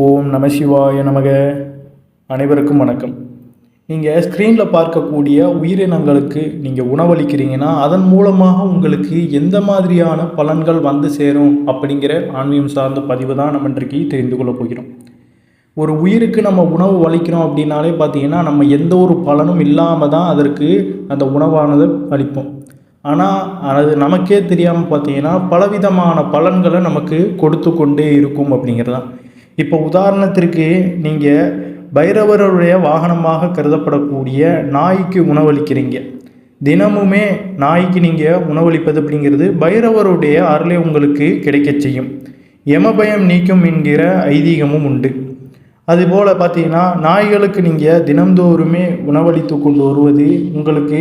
ஓம் நம சிவாய நமக. அனைவருக்கும் வணக்கம். நீங்கள் ஸ்க்ரீனில் பார்க்கக்கூடிய உயிரினங்களுக்கு நீங்கள் உணவளிக்கிறீங்கன்னா அதன் மூலமாக உங்களுக்கு எந்த மாதிரியான பலன்கள் வந்து சேரும் அப்படிங்கிற ஆன்மீகம் சார்ந்த பதிவு தான் நம்ம இன்றைக்கு தெரிந்து கொள்ள போகிறோம். ஒரு உயிருக்கு நம்ம உணவு அளிக்கிறோம் அப்படின்னாலே பார்த்தீங்கன்னா நம்ம எந்த ஒரு பலனும் இல்லாமல் தான் அதற்கு அந்த உணவானது அளிப்போம். ஆனால் அது நமக்கே தெரியாமல் பார்த்தீங்கன்னா பலவிதமான பலன்களை நமக்கு கொடுத்து கொண்டே இருக்கும் அப்படிங்கிறது தான் இப்போ உதாரணத்திற்கு நீங்கள் பைரவருடைய வாகனமாக கருதப்படக்கூடிய நாய்க்கு உணவளிக்கிறீங்க. தினமுமே நாய்க்கு நீங்கள் உணவளிப்பது அப்படிங்கிறது பைரவருடைய அருளை உங்களுக்கு கிடைக்கச் செய்யும். யமபயம் நீக்கும் என்கிற ஐதீகமும் உண்டு. அதுபோல் பார்த்தீங்கன்னா நாய்களுக்கு நீங்கள் தினந்தோறுமே உணவளித்து கொண்டு வருவது உங்களுக்கு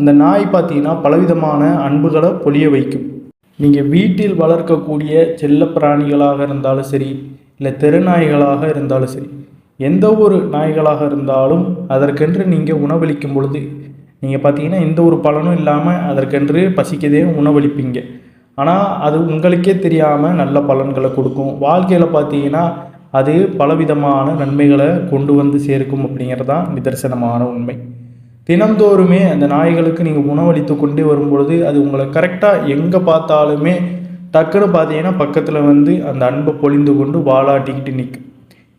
அந்த நாய் பார்த்தீங்கன்னா பலவிதமான அன்புகளை பொழிய வைக்கும். நீங்கள் வீட்டில் வளர்க்கக்கூடிய செல்ல பிராணிகளாக இருந்தாலும் சரி இல்லை தெருநாய்களாக இருந்தாலும் சரி எந்த ஒரு நாய்களாக இருந்தாலும் அதற்கென்று நீங்கள் உணவளிக்கும் பொழுது நீங்கள் பார்த்தீங்கன்னா எந்த ஒரு பலனும் இல்லாமல் அதற்கென்று பசிக்கதே உணவளிப்பீங்க. ஆனால் அது உங்களுக்கே தெரியாமல் நல்ல பலன்களை கொடுக்கும். வாழ்க்கையில் பார்த்தீங்கன்னா அது பலவிதமான நன்மைகளை கொண்டு வந்து சேர்க்கும் அப்படிங்கிறது தான் நிதர்சனமான உண்மை. தினந்தோறுமே அந்த நாய்களுக்கு நீங்கள் உணவளித்து கொண்டே வரும்பொழுது அது உங்களை கரெக்டாக எங்கே பார்த்தாலுமே டக்குன்னு பார்த்தீங்கன்னா பக்கத்தில் வந்து அந்த அன்பை பொழிந்து கொண்டு வாலாட்டிக்கிட்டு நிற்கும்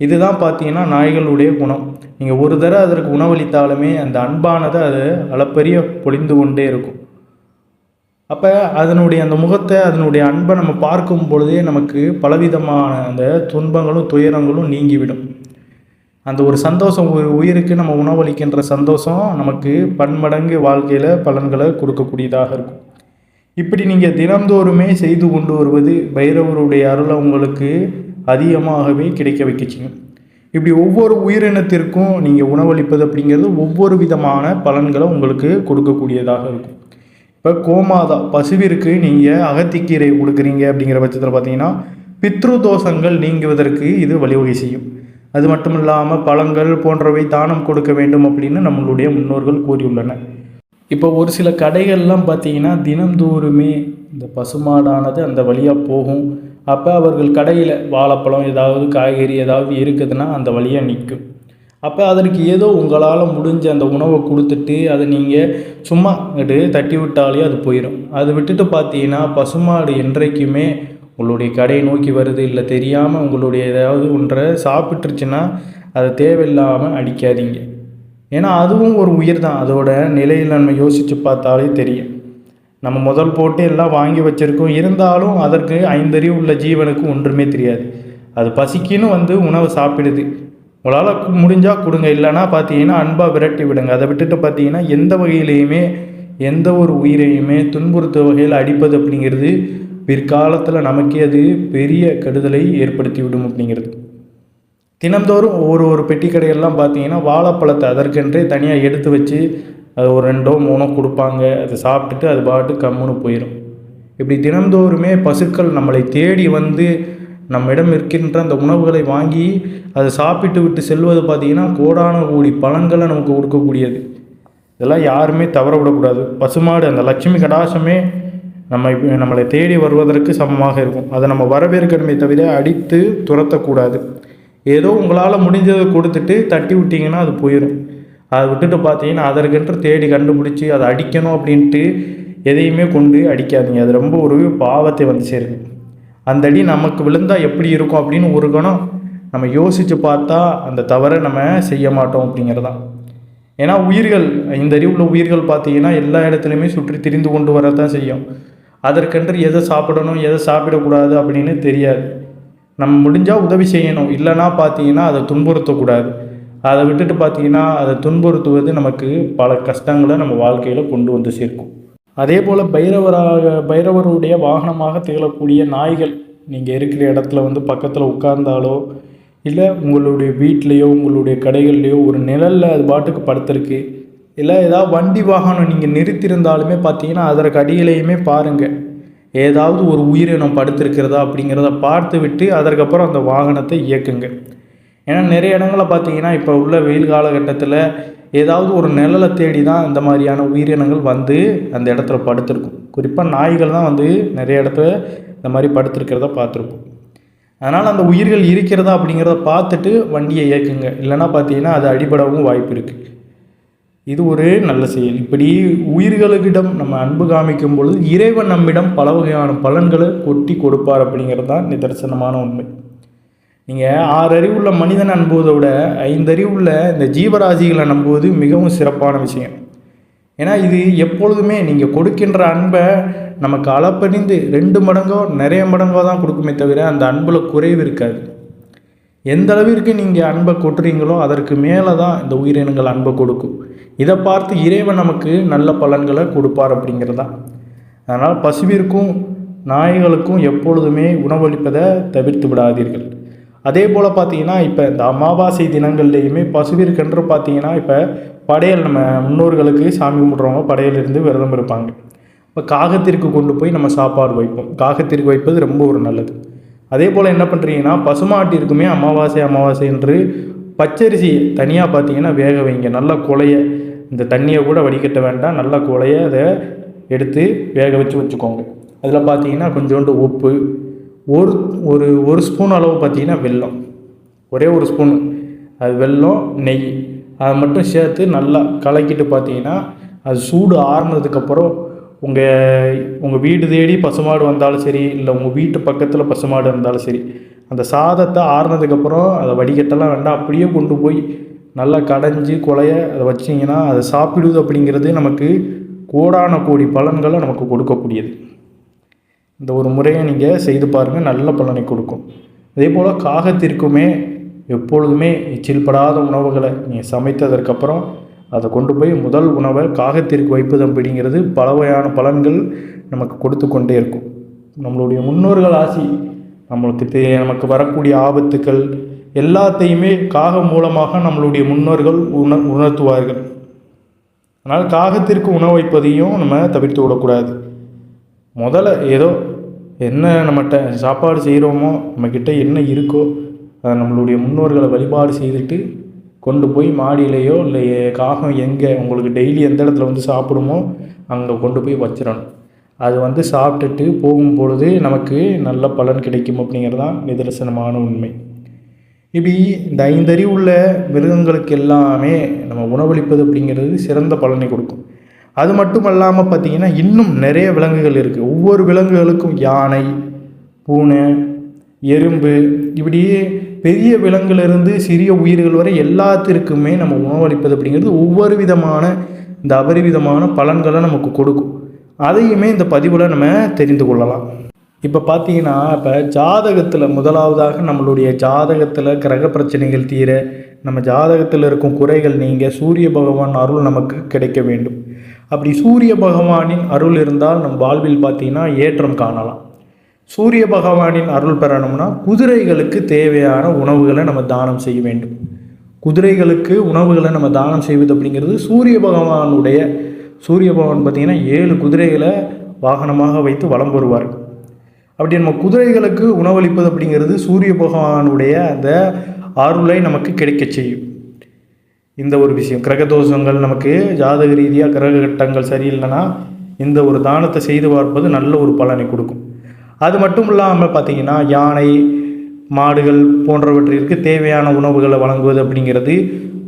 இதுதான் பார்த்தீங்கன்னா நாய்களுடைய குணம். நீங்கள் ஒரு தடவை அதற்கு உணவளித்தாலுமே அந்த அன்பானதை அது அளப்பரிய பொழிந்து கொண்டே இருக்கும். அப்போ அதனுடைய அந்த முகத்தை அதனுடைய அன்பை நம்ம பார்க்கும் பொழுதே நமக்கு பலவிதமான அந்த துன்பங்களும் துயரங்களும் நீங்கிவிடும். அந்த ஒரு சந்தோஷம் ஒரு உயிருக்கு நம்ம உணவளிக்கின்ற சந்தோஷம் நமக்கு பன்மடங்கு வாழ்க்கையில் பலன்களை கொடுக்கக்கூடியதாக இருக்கும். இப்படி நீங்கள் தினந்தோறுமே செய்து கொண்டு வருவது பைரவருடைய அருளை உங்களுக்கு அதிகமாகவே கிடைக்க வைக்க செய்யும் இப்படி ஒவ்வொரு உயிரினத்திற்கும் நீங்கள் உணவளிப்பது அப்படிங்கிறது ஒவ்வொரு விதமான பலன்களை உங்களுக்கு கொடுக்கக்கூடியதாக இருக்கும். இப்போ கோமாதா பசுவிற்கு நீங்கள் அகத்திக்கீரை கொடுக்குறீங்க அப்படிங்கிற பட்சத்தில் பார்த்தீங்கன்னா பித்ரு தோஷங்கள் நீங்குவதற்கு இது வழிவகை செய்யும். அது மட்டும் இல்லாமல் பழங்கள் போன்றவை தானம் கொடுக்க வேண்டும் அப்படின்னு நம்மளுடைய முன்னோர்கள் கூறியுள்ளனர். இப்போ ஒரு சில கடைகள்லாம் பார்த்தீங்கன்னா தினந்தோறுமே இந்த பசுமாடானது அந்த வழியாக போகும். அப்போ அவர்கள் கடையில் வாழைப்பழம் ஏதாவது காய்கறி ஏதாவது இருக்குதுன்னா அந்த வழியாக நிற்கும். அப்போ அதற்கு ஏதோ உங்களால் முடிஞ்ச அந்த உணவை கொடுத்துட்டு அதை நீங்கள் சும்மா இங்கிட்டு தட்டி விட்டாலே அது போயிடும் அதை விட்டுட்டு பார்த்தீங்கன்னா பசுமாடு என்றைக்குமே உங்களுடைய கடையை நோக்கி வருது இல்லை தெரியாமல் உங்களுடைய ஏதாவது ஒன்றை சாப்பிட்டுருச்சுன்னா அதை தேவையில்லாமல் அடிக்காதீங்க. ஏன்னா அதுவும் ஒரு உயிர் தான். அதோட நிலையில் நம்ம யோசித்து பார்த்தாலே தெரியும். நம்ம முதல் போட்டு எல்லாம் வாங்கி வச்சுருக்கோம். இருந்தாலும் அதற்கு ஐந்தறிவு உள்ள ஜீவனுக்கு ஒன்றுமே தெரியாது. அது பசிக்குன்னு வந்து உணவை சாப்பிடுது. உங்களால் முடிஞ்சால் கொடுங்க. இல்லைன்னா பார்த்தீங்கன்னா அன்பாக விரட்டி விடுங்க. அதை விட்டுட்டு பார்த்தீங்கன்னா எந்த வகையிலையுமே எந்த ஒரு உயிரையுமே துன்புறுத்த வகையில் அடிப்பது அப்படிங்கிறது பிற்காலத்தில் நமக்கே அது பெரிய கெடுதலை ஏற்படுத்தி விடும் அப்படிங்கிறது. தினந்தோறும் ஒரு ஒரு பெட்டி கடைகள்லாம் பார்த்தீங்கன்னா வாழைப்பழத்தை அதற்கென்றே தனியாக எடுத்து வச்சு அது ஒரு ரெண்டோ மூணோ கொடுப்பாங்க. அதை சாப்பிட்டுட்டு அது பாட்டு கம்முன்னு போயிடும் இப்படி தினந்தோறுமே பசுக்கள் நம்மளை தேடி வந்து நம்மிடம் இருக்கின்ற அந்த உணவுகளை வாங்கி அதை சாப்பிட்டு விட்டு செல்வது பார்த்திங்கன்னா கோடான கோடி பழங்களை நமக்கு கொடுக்கக்கூடியது. இதெல்லாம் யாருமே தவற விடக்கூடாது. பசுமாடு அந்த லட்சுமி கடாசமே நம்ம நம்மளை தேடி வருவதற்கு சமமாக இருக்கும். அதை நம்ம வரவேற்கணுமே தவிர அடித்து துரத்தக்கூடாது. ஏதோ உங்களால் முடிஞ்சதை கொடுத்துட்டு தட்டி விட்டிங்கன்னா அது போயிடும் அதை விட்டுட்டு பார்த்தீங்கன்னா அதற்கென்று தேடி கண்டுபிடிச்சி அதை அடிக்கணும் அப்படின்ட்டு எதையுமே கொண்டு அடிக்காதீங்க. அது ரொம்ப ஒரு பாவத்தை வந்து சேருது. அந்த அடி நமக்கு விழுந்தால் எப்படி இருக்கும் அப்படின்னு ஒரு கணம் நம்ம யோசித்து பார்த்தா அந்த தவறை நம்ம செய்ய மாட்டோம் அப்படிங்கிறதான் ஏன்னா உயிர்கள் இந்த அறிவுள்ள உயிர்கள் பார்த்தீங்கன்னா எல்லா இடத்துலையுமே சுற்றி திரிந்து கொண்டு வரதான் செய்யும். அதற்கென்று எதை சாப்பிடணும் எதை சாப்பிடக்கூடாது அப்படின்னு தெரியாது. நம்ம முடிஞ்சால் உதவி செய்யணும். இல்லைன்னா பார்த்தீங்கன்னா அதை துன்புறுத்தக்கூடாது. அதை விட்டுட்டு பார்த்தீங்கன்னா அதை துன்புறுத்துவது நமக்கு பல கஷ்டங்களை நம்ம வாழ்க்கையில் கொண்டு வந்து சேர்க்கும். அதே போல் பைரவராக பைரவருடைய வாகனமாக திகழக்கூடிய நாய்கள் நீங்கள் இருக்கிற இடத்துல வந்து பக்கத்தில் உட்கார்ந்தாலோ இல்லை உங்களுடைய வீட்லேயோ உங்களுடைய கடைகள்லையோ ஒரு நிழலில் அது பாட்டுக்கு படுத்திருக்கு இல்லை ஏதாவது வண்டி வாகனம் நீங்கள் நிறுத்தியிருந்தாலுமே பார்த்தீங்கன்னா அதற்கு அடியிலையுமே பாருங்கள் ஏதாவது ஒரு உயிரினம் படுத்திருக்கிறதா அப்படிங்கிறத பார்த்து விட்டு அதற்கப்புறம் அந்த வாகனத்தை இயக்குங்க. ஏன்னா நிறைய இடங்களில் பார்த்தீங்கன்னா இப்போ உள்ள வெயில் காலகட்டத்தில் ஏதாவது ஒரு நிழலை தேடி தான் இந்த மாதிரியான உயிரினங்கள் வந்து அந்த இடத்துல படுத்திருக்கும். குறிப்பாக நாய்கள் தான் வந்து நிறைய இடத்துல இந்த மாதிரி படுத்திருக்கிறத பார்த்துருப்போம். அதனால் அந்த உயிர்கள் இருக்கிறதா அப்படிங்கிறத பார்த்துட்டு வண்டியை இயக்குங்க. இல்லைன்னா பார்த்தீங்கன்னா அது அடிபடவும் வாய்ப்பு இருக்குது இது ஒரு நல்ல செயல். இப்படி உயிர்களுக்கிடம் நம்ம அன்பு காமிக்கும் பொழுது இறைவன் நம்மிடம் பல வகையான பலன்களை கொட்டி கொடுப்பார் அப்படிங்கிறது தான் நிதர்சனமான உண்மை. நீங்கள் ஆறு அறிவுள்ள மனிதனை நம்புவதை விட ஐந்தறிவுள்ள இந்த ஜீவராசிகளை நம்புவது மிகவும் சிறப்பான விஷயம். ஏன்னா இது எப்பொழுதுமே நீங்கள் கொடுக்கின்ற அன்பை நமக்கு அளப்பணிந்து ரெண்டு மடங்கோ நிறைய மடங்கோ தான் கொடுக்குமே தவிர அந்த அன்பில் குறைவு இருக்காது. எந்த அளவிற்கு நீங்கள் அன்பை கொட்டுறீங்களோ அதற்கு மேலே தான் இந்த உயிரினங்கள் அன்பை கொடுக்கும். இதை பார்த்து இறைவன் நமக்கு நல்ல பலன்களை கொடுப்பார் அப்படிங்கிறது? தான் அதனால் பசுவிற்கும் நாய்களுக்கும் எப்பொழுதுமே உணவளிப்பதை தவிர்த்து விடாதீர்கள். அதே போல் பார்த்தீங்கன்னா இப்போ இந்த அமாவாசை தினங்கள்லேயுமே பசுவிற்கென்று பார்த்தீங்கன்னா இப்போ படையல் நம்ம முன்னோர்களுக்கு சாமி கும்பிட்றவங்க படையிலிருந்து விரதம் இருப்பாங்க. இப்போ காகத்திற்கு கொண்டு போய் நம்ம சாப்பாடு வைப்போம். காகத்திற்கு வைப்பது ரொம்ப ஒரு நல்லது. அதே போல் என்ன பண்ணுறீங்கன்னா பசுமாட்டிற்குமே அமாவாசை அமாவாசை என்று பச்சரிசி தனியாக பார்த்தீங்கன்னா வேக வைங்க. நல்லா குலைய இந்த தண்ணியை கூட வடிகட்ட வேண்டாம். நல்லா குலைய அதை எடுத்து வேக வச்சு வச்சுக்கோங்க. அதில் பார்த்தீங்கன்னா கொஞ்சோண்டு உப்பு ஒரு ஒரு ஒரு ஸ்பூன் அளவு பார்த்தீங்கன்னா வெல்லம். ஒரே ஒரு ஸ்பூன். அது வெல்லம் நெய். அதை மட்டும் சேர்த்து நல்லா கலக்கிட்டு பார்த்தீங்கன்னா அது சூடு ஆறுனதுக்கப்புறம் உங்கள் உங்கள் வீடு தேடி பசுமாடு வந்தாலும் சரி இல்லை உங்கள் வீட்டு பக்கத்தில் பசுமாடு இருந்தாலும் சரி அந்த சாதத்தை ஆறுனதுக்கப்புறம் அதை வடிகட்டெல்லாம் வேண்டாம். அப்படியே கொண்டு போய் நல்லா கடைஞ்சி குலைய அதை வச்சிங்கன்னா அதை சாப்பிடுவது அப்படிங்கிறது நமக்கு கோடான கோடி பலன்களை நமக்கு கொடுக்கக்கூடியது. இந்த ஒரு முறையை நீங்கள் செய்து பாருங்கள் நல்ல பலனை கொடுக்கும். அதே போல் காகத்திற்குமே எப்பொழுதுமே எச்சில் படாத உணவுகளை நீங்கள் சமைத்ததற்கப்புறம் அதை கொண்டு போய் முதல் உணவை காகத்திற்கு வைப்பது அப்படிங்கிறது பல வகையான பலன்கள் நமக்கு கொடுத்து கொண்டே இருக்கும். நம்மளுடைய முன்னோர்கள் ஆசி நம்மளுக்கு தே நமக்கு வரக்கூடிய ஆபத்துக்கள் எல்லாத்தையுமே காகம் மூலமாக நம்மளுடைய முன்னோர்கள் உண உணர்த்துவார்கள். அதனால் காகத்திற்கு உணவு வைப்பதையும் நம்ம தவிர்த்து விடக்கூடாது. முதல்ல ஏதோ என்ன நம்மகிட்ட சாப்பாடு செய்கிறோமோ நம்மக்கிட்ட என்ன இருக்கோ அதை நம்மளுடைய முன்னோர்களை வழிபாடு செய்துட்டு கொண்டு போய் மாடியிலையோ இல்லை காகம் எங்கே உங்களுக்கு டெய்லி எந்த இடத்துல வந்து சாப்பிடுமோ அங்கே கொண்டு போய் வச்சிடணும். அது வந்து சாப்பிட்டுட்டு போகும் பொழுது நமக்கு நல்ல பலன் கிடைக்கும் அப்படிங்கிறது தான் நிதர்சனமான உண்மை. இப்படி இந்த ஐந்தறிவு உள்ள மிருகங்களுக்கு எல்லாமே நம்ம உணவளிப்பது அப்படிங்கிறது சிறந்த பலனை கொடுக்கும். அது மட்டும் இல்லாமல் பார்த்தீங்கன்னா இன்னும் நிறைய விலங்குகள் இருக்குது ஒவ்வொரு விலங்குகளுக்கும் யானை பூனை எறும்பு இப்படி பெரிய விலங்குலேருந்து சிறிய உயிர்கள் வரை எல்லாத்திற்குமே நம்ம உணவளிப்பது அப்படிங்கிறது ஒவ்வொரு விதமான இந்த அபரிவிதமான பலன்களை நமக்கு கொடுக்கும். அதையுமே இந்த பதிவில் நம்ம தெரிந்து கொள்ளலாம். இப்போ பார்த்தீங்கன்னா இப்போ ஜாதகத்தில் முதலாவதாக நம்மளுடைய ஜாதகத்தில் கிரக பிரச்சனைகள் தீர நம்ம ஜாதகத்தில் இருக்கும் குறைகள் நீங்கள் சூரிய பகவான் அருள் நமக்கு கிடைக்க வேண்டும். அப்படி சூரிய பகவானின் அருள் இருந்தால் நம் வாழ்வில் பார்த்தீங்கன்னா ஏற்றம் காணலாம். சூரிய பகவானின் அருள் பெறணும்னா குதிரைகளுக்கு தேவையான உணவுகளை நம்ம தானம் செய்ய வேண்டும். குதிரைகளுக்கு உணவுகளை நம்ம தானம் செய்வது அப்படிங்கிறது சூரிய பகவானுடைய சூரிய பகவான் பார்த்திங்கன்னா ஏழு குதிரைகளை வாகனமாக வைத்து வலம் வருவார். அப்படி நம்ம குதிரைகளுக்கு உணவளிப்பது அப்படிங்கிறது சூரிய பகவானுடைய அந்த அருளை நமக்கு கிடைக்க செய்யும். இந்த ஒரு விஷயம் கிரகதோஷங்கள் நமக்கு ஜாதக ரீதியாக கிரக கட்டங்கள் சரியில்லைன்னா இந்த ஒரு தானத்தை செய்து பார்ப்பது நல்ல ஒரு பலனை கொடுக்கும். அது மட்டும் இல்லாமல் பார்த்தீங்கன்னா யானை மாடுகள் போன்றவற்றிற்கு தேவையான உணவுகளை வழங்குவது அப்படிங்கிறது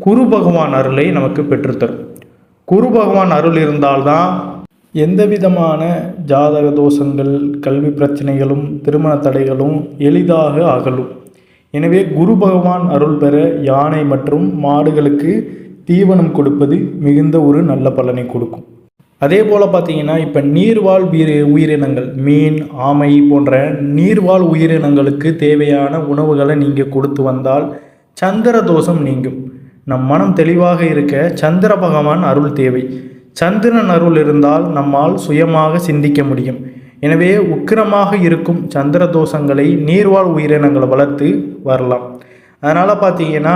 குரு பகவான் அருளை நமக்கு பெற்றுத்தரும். குரு பகவான் அருள் இருந்தால்தான் எந்த விதமான ஜாதக தோஷங்கள் கல்வி பிரச்சனைகளும் திருமண தடைகளும் எளிதாக அகலும். எனவே குரு பகவான் அருள் பெற யானை மற்றும் மாடுகளுக்கு தீவனம் கொடுப்பது மிகுந்த ஒரு நல்ல பலனை கொடுக்கும். அதே போல் பார்த்தீங்கன்னா இப்போ நீர்வாழ் உயிர் உயிரினங்கள் மீன் ஆமை போன்ற நீர்வாழ் உயிரினங்களுக்கு தேவையான உணவுகளை நீங்கள் கொடுத்து வந்தால் சந்திர தோஷம் நீங்கும். நம் மனம் தெளிவாக இருக்க சந்திர பகவான் அருள் தேவை. சந்திரன் அருள் இருந்தால் நம்மால் சுயமாக சிந்திக்க முடியும். எனவே உக்கிரமாக இருக்கும் சந்திர தோஷங்களை நீர்வாழ் உயிரினங்களை வளர்த்து வரலாம். அதனால் பார்த்தீங்கன்னா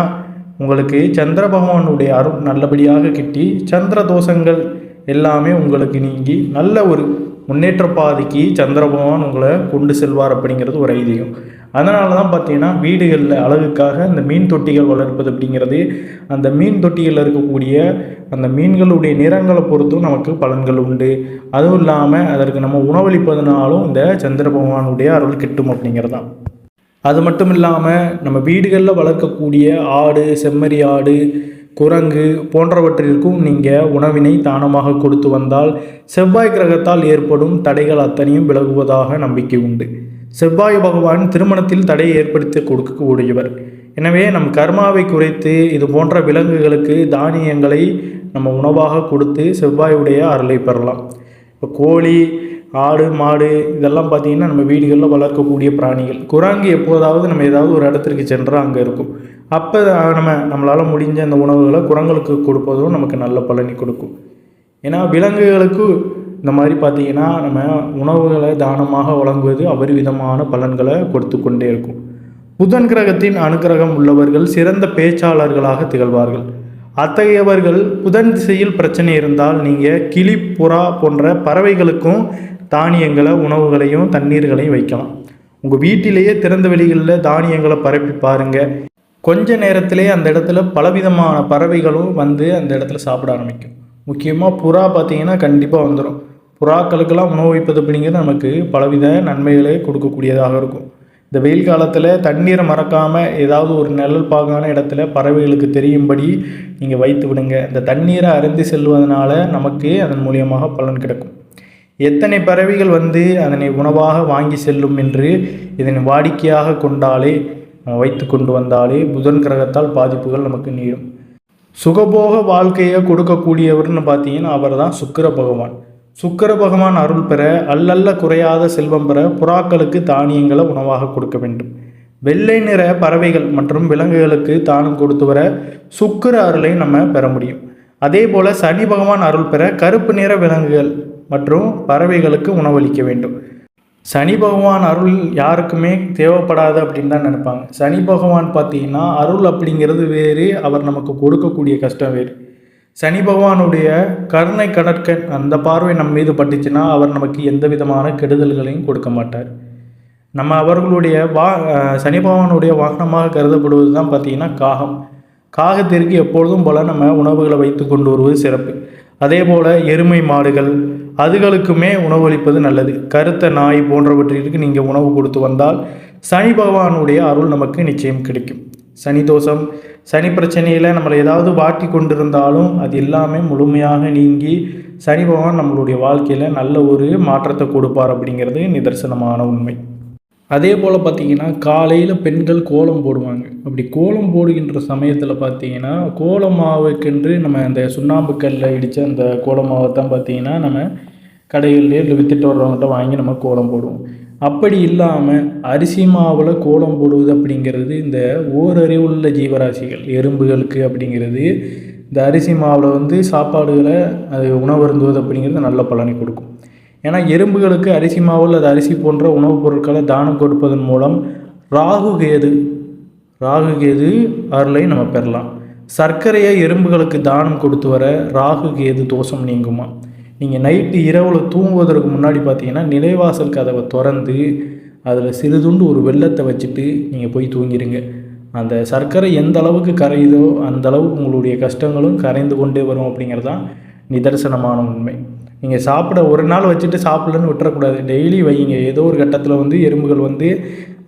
உங்களுக்கு சந்திர பகவானுடைய அருள் நல்லபடியாக கிட்டி சந்திர தோஷங்கள் எல்லாமே உங்களுக்கு நீங்கி நல்ல ஒரு முன்னேற்ற பாதைக்கு சந்திர பகவான் உங்களை கொண்டு செல்வார் அப்படிங்கிறது ஒரு ஐதீகம். அதனால தான் பார்த்தீங்கன்னா வீடுகளில் அழகுக்காக இந்த மீன் தொட்டிகள் வளர்ப்பது அப்படிங்கிறது அந்த மீன் தொட்டிகளில் இருக்கக்கூடிய அந்த மீன்களுடைய நிறங்களை பொறுத்தும் நமக்கு பலன்கள் உண்டு. அதுவும் இல்லாமல் அதற்கு நம்ம உணவளிப்பதனாலும் இந்த சந்திர பகவானுடைய அருள் கிட்டும் அப்படிங்கிறது தான் அது மட்டும் இல்லாமல் நம்ம வீடுகளில் வளர்க்கக்கூடிய ஆடு செம்மறி ஆடு குரங்கு போன்றவற்றிற்கும் நீங்கள் உணவினை தானமாக கொடுத்து வந்தால் செவ்வாய் கிரகத்தால் ஏற்படும் தடைகள் அத்தனையும் விலகுவதாக நம்பிக்கை உண்டு. செவ்வாய் பகவான் திருமணத்தில் தடையை ஏற்படுத்தி கொடுக்கக்கூடியவர். எனவே நம் கர்மாவை குறைத்து இது போன்ற விலங்குகளுக்கு தானியங்களை நம்ம உணவாக கொடுத்து செவ்வாயுடைய அருளை பெறலாம். இப்போ கோழி ஆடு மாடு இதெல்லாம் பார்த்திங்கன்னா நம்ம வீடுகளில் வளர்க்கக்கூடிய பிராணிகள். குரங்கு எப்போதாவது நம்ம ஏதாவது ஒரு இடத்திற்கு சென்றால் அங்கே இருக்கும். அப்போ நம்ம நம்மளால் முடிஞ்ச அந்த உணவுகளை குரங்களுக்கு கொடுப்பதும் நமக்கு நல்ல பலனை கொடுக்கும். ஏன்னா விலங்குகளுக்கு இந்த மாதிரி பார்த்திங்கன்னா நம்ம உணவுகளை தானமாக வழங்குவது அபரிவிதமான பலன்களை கொடுத்து கொண்டே இருக்கும். புதன் கிரகத்தின் அனுகிரகம் உள்ளவர்கள் சிறந்த பேச்சாளர்களாக திகழ்வார்கள். அத்தகையவர்கள் புதன் திசையில் பிரச்சனை இருந்தால் நீங்கள் கிளி புறா போன்ற பறவைகளுக்கும் தானியங்களை உணவுகளையும் தண்ணீர்களையும் வைக்கலாம். உங்கள் வீட்டிலேயே திறந்த வெளிகளில் தானியங்களை பரப்பி பாருங்கள் கொஞ்ச நேரத்திலே அந்த இடத்துல பலவிதமான பறவைகளும் வந்து அந்த இடத்துல சாப்பிட ஆரம்பிக்கும். முக்கியமாக புறா பார்த்தீங்கன்னா கண்டிப்பாக வந்துடும் புறாக்களுக்கெல்லாம் உணவு வைப்பது அப்படிங்கிறது நமக்கு பலவித நன்மைகளை கொடுக்கக்கூடியதாக இருக்கும். இந்த வெயில் காலத்தில் தண்ணீரை மறக்காமல் ஏதாவது ஒரு நிழல் பாகான இடத்துல பறவைகளுக்கு தெரியும்படி நீங்கள் வைத்து விடுங்க. இந்த தண்ணீரை அருந்தி செல்வதனால நமக்கு அதன் மூலியமாக பலன் கிடைக்கும். எத்தனை பறவைகள் வந்து அதனை உணவாக வாங்கி செல்லும் என்று இதனை வாடிக்கையாக கொண்டாலே வைத்து கொண்டு வந்தாலே புதன் கிரகத்தால் பாதிப்புகள் நமக்கு நீடும் சுகபோக வாழ்க்கையை கொடுக்கக்கூடியவர்னு பார்த்தீங்கன்னா அவர் தான் சுக்கர பகவான். சுக்கர பகவான் அருள் பெற அல்லல்ல குறையாத செல்வம் பெற புறாக்களுக்கு தானியங்களை உணவாக கொடுக்க வேண்டும். வெள்ளை நிற பறவைகள் மற்றும் விலங்குகளுக்கு தானம் கொடுத்து வர சுக்கர அருளை நம்ம பெற முடியும். அதே போல் சனி பகவான் அருள் பெற கருப்பு நிற விலங்குகள் மற்றும் பறவைகளுக்கு உணவளிக்க வேண்டும். சனி பகவான் அருள் யாருக்குமே தேவைப்படாது அப்படின்னு தான் நினைப்பாங்க. சனி பகவான் பார்த்தீங்கன்னா அருள் அப்படிங்கிறது வேறு அவர் நமக்கு கொடுக்கக்கூடிய கஷ்டம் வேறு. சனி பகவானுடைய கருணை கடற்கண் அந்த பார்வை நம்ம மீது பட்டுச்சுன்னா அவர் நமக்கு எந்த விதமான கெடுதல்களையும் கொடுக்க மாட்டார். நம்ம அவர்களுடைய வா சனி பகவானுடைய வாகனமாக கருதப்படுவது தான் பார்த்திங்கன்னா காகம். காகத்திற்கு எப்பொழுதும் போல் நம்ம உணவுகளை வைத்து கொண்டு வருவது சிறப்பு. அதே போல் எருமை மாடுகள் அதுகளுக்குமே உணவளிப்பது நல்லது. கருத்த நாய் போன்றவற்றிற்கு நீங்கள் உணவு கொடுத்து வந்தால் சனி பகவானுடைய அருள் நமக்கு நிச்சயம் கிடைக்கும். சனி தோஷம் சனி பிரச்சனையில் நம்மளை ஏதாவது வாட்டி கொண்டிருந்தாலும் அது எல்லாமே முழுமையாக நீங்கி சனி பகவான் நம்மளுடைய வாழ்க்கையில் நல்ல ஒரு மாற்றத்தை கொடுப்பார் அப்படிங்கிறது நிதர்சனமான உண்மை. அதே போல் பார்த்திங்கன்னா காலையில் பெண்கள் கோலம் போடுவாங்க. அப்படி கோலம் போடுகின்ற சமயத்தில் பார்த்திங்கன்னா கோலம் மாவுக்கென்று நம்ம அந்த சுண்ணாம்பு கல்லில் இடித்த அந்த கோலம் மாவை தான் பார்த்திங்கன்னா நம்ம கடைகள்லேயே இல்லை வித்துட்டு வர்றவங்கள்ட்ட வாங்கி நம்ம கோலம் போடுவோம். அப்படி இல்லாமல் அரிசி மாவில் கோலம் போடுவது அப்படிங்கிறது இந்த ஓரறிவுள்ள ஜீவராசிகள் எறும்புகளுக்கு அப்படிங்கிறது இந்த அரிசி மாவில் வந்து சாப்பாடுகளை அது உணவருந்துவது அப்படிங்கிறது நல்ல பலனை கொடுக்கும். ஏன்னா எறும்புகளுக்கு அரிசி மாவு அல்லது அரிசி போன்ற உணவுப் பொருட்களை தானம் கொடுப்பதன் மூலம் ராகு கேது ராகு கேது அருளை நம்ம பெறலாம். சர்க்கரையை எறும்புகளுக்கு தானம் கொடுத்து வர ராகு கேது தோஷம் நீங்குமா? நீங்கள் நைட்டு இரவில் தூங்குவதற்கு முன்னாடி பார்த்தீங்கன்னா நிலைவாசல் கதவை திறந்து அதில் சிறிதுண்டு ஒரு வெள்ளத்தை வச்சுட்டு நீங்கள் போய் தூங்கிடுங்க அந்த சர்க்கரை எந்த அளவுக்கு கரையுதோ அந்த அளவுக்கு உங்களுடைய கஷ்டங்களும் கரைந்து கொண்டே வரும் அப்படிங்கிறது தான் நிதர்சனமான உண்மை. நீங்கள் சாப்பிட ஒரு நாள் வச்சுட்டு சாப்பிடலன்னு விட்டுறக்கூடாது. டெய்லி வைங்க ஏதோ ஒரு கட்டத்தில் வந்து எறும்புகள் வந்து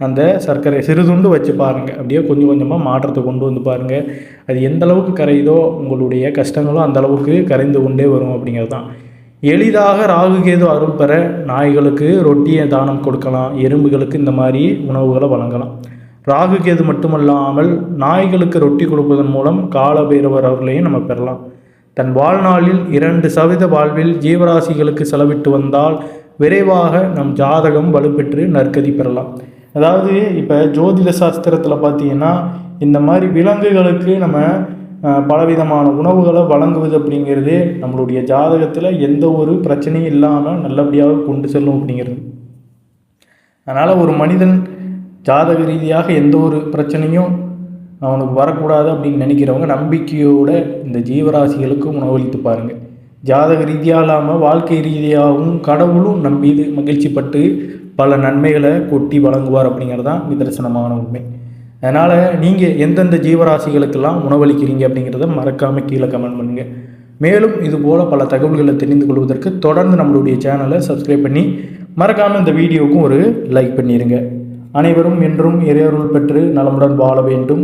அந்த சர்க்கரை சிறுதுண்டு வச்சு பாருங்கள் அப்படியே கொஞ்சம் கொஞ்சமாக மாற்றத்தை கொண்டு வந்து பாருங்கள் அது எந்த அளவுக்கு கரையுதோ உங்களுடைய கஷ்டங்களும் அந்த அளவுக்கு கரைந்து கொண்டே வரும் அப்படிங்கிறது தான் எளிதாக ராகு கேது அருள் பெற நாய்களுக்கு ரொட்டியை தானம் கொடுக்கலாம். எறும்புகளுக்கு இந்த மாதிரி உணவுகளை வழங்கலாம். ராகு கேது மட்டுமல்லாமல் நாய்களுக்கு ரொட்டி கொடுப்பதன் மூலம் காலபைரவர் அவர்களையும் நம்ம பெறலாம். தன் வாழ்நாளில் இரண்டு சதவீத வாழ்வில் ஜீவராசிகளுக்கு செலவிட்டு வந்தால் விரைவாக நம் ஜாதகம் வலுப்பெற்று நற்கதி பெறலாம். அதாவது இப்போ ஜோதிட சாஸ்திரத்தில் பார்த்தீங்கன்னா இந்த மாதிரி விலங்குகளுக்கு நம்ம பலவிதமான உணவுகளை வழங்குவது அப்படிங்கிறது நம்மளுடைய ஜாதகத்தில் எந்த ஒரு பிரச்சனையும் இல்லாமல் நல்லபடியாக கொண்டு செல்லும் அப்படிங்கிறது. அதனால் ஒரு மனிதன் ஜாதக ரீதியாக எந்த ஒரு பிரச்சனையும் அவனுக்கு வரக்கூடாது அப்படின்னு நினைக்கிறவங்க நம்பிக்கையோடு இந்த ஜீவராசிகளுக்கு உணவளித்து பாருங்கள் ஜாதக ரீதியாக இல்லாமல் வாழ்க்கை ரீதியாகவும் கடவுளும் நம்பி இது மகிழ்ச்சிப்பட்டு பல நன்மைகளை கொட்டி வழங்குவார் அப்படிங்கிறது தான் நிதர்சனமான உண்மை. அதனால் நீங்கள் எந்தெந்த ஜீவராசிகளுக்கெல்லாம் உணவளிக்கிறீங்க அப்படிங்கிறத மறக்காமல் கீழே கமெண்ட் பண்ணுங்கள் மேலும் இதுபோல் பல தகவல்களை தெரிந்து கொள்வதற்கு தொடர்ந்து நம்மளுடைய சேனலை சப்ஸ்கிரைப் பண்ணி மறக்காமல் இந்த வீடியோவுக்கும் ஒரு லைக் பண்ணிடுங்க அனைவரும் என்றும் இறையருள் பெற்று நலமுடன் வாழ வேண்டும்.